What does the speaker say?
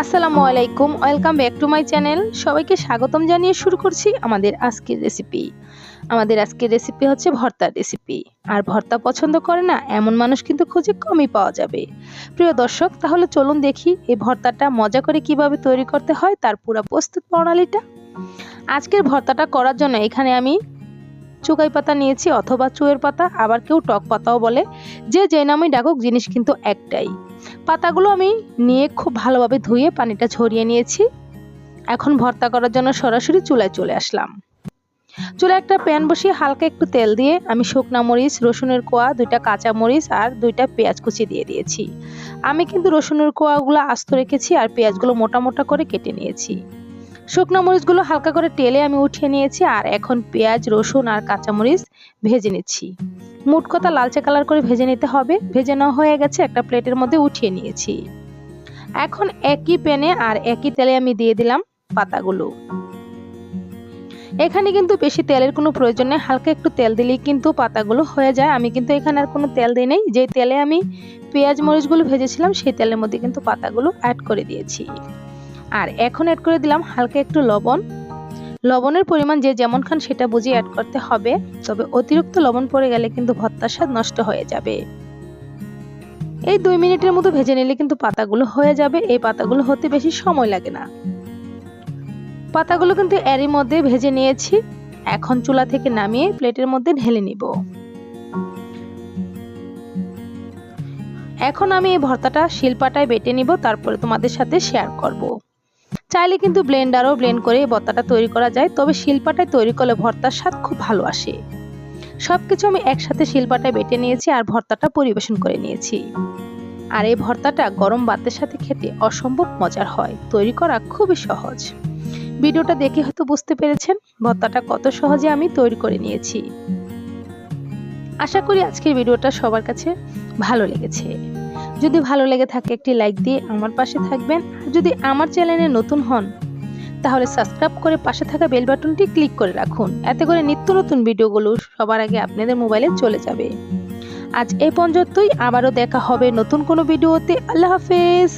আসসালামু আলাইকুম, welcome back to my channel. সবাইকে স্বাগতম জানিয়ে শুরু করছি আমাদের আজকের রেসিপি আমাদের আজকের রেসিপি হচ্ছে ভর্তার রেসিপি আর ভর্তা পছন্দ করে না, এমন মানুষ কিন্তু খুঁজে কমই পাওয়া যাবে। প্রিয় দর্শক, তাহলে চলুন দেখি এই ভর্তাটা মজা করে কীভাবে তৈরি করতে হয়, তার পুরো প্রস্তুত প্রণালীটা। আজকের ভর্তাটা করার জন্য এখানে আমি চুকাই পাতা নিয়েছি অথবা চুয়ের পাতা, আবার কেউ টক পাতাও বলে। যে যে নামই ডাকুক, জিনিস কিন্তু একটাই। পাতাগুলো আমি নিয়ে খুব ভালোভাবে ধুয়ে পানিটা ঝরিয়ে নিয়েছি। এখন ভর্তা করার জন্য সরাসরি চুলায় চলে আসলাম। চুলায় একটা প্যান বসিয়ে হালকা একটু তেল দিয়ে আমি শুকনা মরিচ, রসুনের কোয়া, দুইটা কাঁচা মরিচ আর দুইটা পেঁয়াজ কুচি দিয়ে দিয়েছি। আমি কিন্তু রসুনের কোয়াগুলো আস্ত রেখেছি আর পেঁয়াজগুলো মোটা মোটা করে কেটে নিয়েছি। শুকনো মরিচগুলো হালকা করে তেলে আমি উঠিয়ে নিয়েছি আর এখন পেঁয়াজ, রসুন আর কাঁচামরিচ ভেজে নিচ্ছি। মুট কথা লালচে কালার করে ভেজে নিতে হবে। ভেজে নেওয়া হয়ে গেছে, একটা প্লেটের মধ্যে উঠিয়ে নিয়েছি। এখন একই প্যানে আর একই তেলে আমি দিয়ে দিলাম পাতাগুলো। এখানে কিন্তু বেশি তেলের কোনো প্রয়োজন নেই, হালকা একটু তেল দিলেই কিন্তু পাতাগুলো হয়ে যায়। আমি কিন্তু এখানে আর কোনো তেল দিই নেই। যে তেলে আমি পেঁয়াজ, মরিচগুলো ভেজেছিলাম, সেই তেলের মধ্যে কিন্তু পাতাগুলো অ্যাড করে দিয়েছি। আর এখন অ্যাড করে দিলাম হালকা একটু লবণ। লবণের পরিমাণ যে যেমন খান সেটা বুঝে অ্যাড করতে হবে, তবে অতিরিক্ত লবণ পড়ে গেলে কিন্তু ভর্তার স্বাদ নষ্ট হয়ে যাবে। এই দুই মিনিটের মতো ভেজে নিলে কিন্তু পাতাগুলো হয়ে যাবে, এই পাতাগুলো হতে বেশি সময় লাগে না। পাতাগুলো কিন্তু এরই মধ্যে ভেজে নিয়েছি, এখন চুলা থেকে নামিয়ে প্লেটের মধ্যে ঢেলে নিব। এখন আমি এই ভর্তাটা শিলপাটায় বেটে নিব, তারপরে তোমাদের সাথে শেয়ার করব। চাইলে কিন্তু ব্লেন্ডারও ব্লেন্ড করে ভর্তাটা তৈরি করা যায়, তবে শিলপাটায় তৈরি করলে ভর্তার স্বাদ খুব ভালো আসে। সব কিছু আমি একসাথে শিলপাটায় বেটে নিয়েছি আর ভর্তাটা পরিবেশন করে নিয়েছি। আর এই ভর্তাটা গরম ভাতের সাথে খেতে অসম্ভব মজার হয়, তৈরি করা খুবই সহজ। ভিডিওটা দেখে হয়তো বুঝতে পেরেছেন ভর্তাটা কত সহজে আমি তৈরি করে নিয়েছি। আশা করি আজকের ভিডিওটা সবার কাছে ভালো লেগেছে। যদি ভালো লেগে থাকে একটি লাইক দিয়ে আমার পাশে থাকবেন। আর যদি আমার চ্যানেলে নতুন হন, তাহলে সাবস্ক্রাইব করে পাশে থাকা বেল বাটনটি ক্লিক করে রাখুন। এতে করে নিত্য নতুন ভিডিওগুলো সবার আগে আপনাদের মোবাইলে চলে যাবে। আজ এ পর্যন্তই, আবারও দেখা হবে নতুন কোনো ভিডিওতে। আল্লাহ হাফেজ!